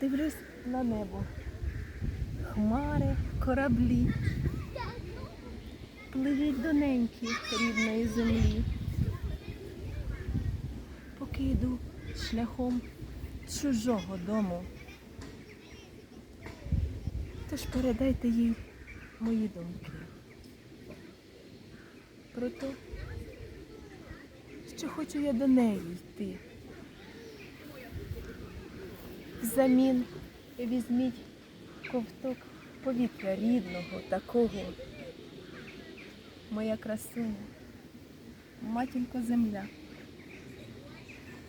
Дивлюсь на небо. Хмари, кораблі. Пливіть доненькі рідної землі. Поки йду шляхом чужого дому. Тож передайте їй мої думки. Про те, що хочу я до неї йти. Взамін візьміть ковток повітря рідного такого. Моя красуня, матінко земля.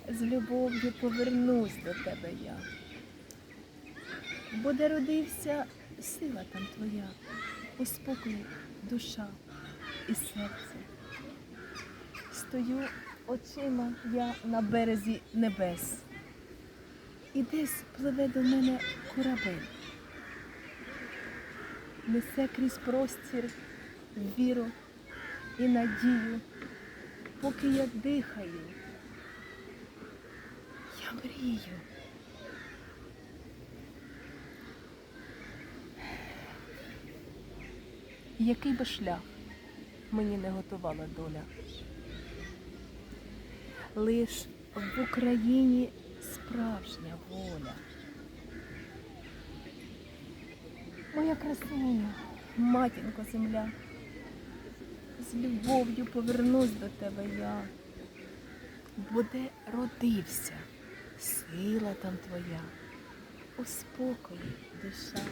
З любов'ю повернусь до тебе я. Бо де родився, сила там твоя, у спокої душа і серце. Стою очима я на березі небес. І десь пливе до мене корабель. Несе крізь простір віру і надію, поки я дихаю. Я мрію. Який би шлях мені не готувала доля. Лиш в Україні справжня воля. Моя красуня, матінко земля, з любов'ю повернусь до тебе я, бо де родився, сила там твоя, у спокої душа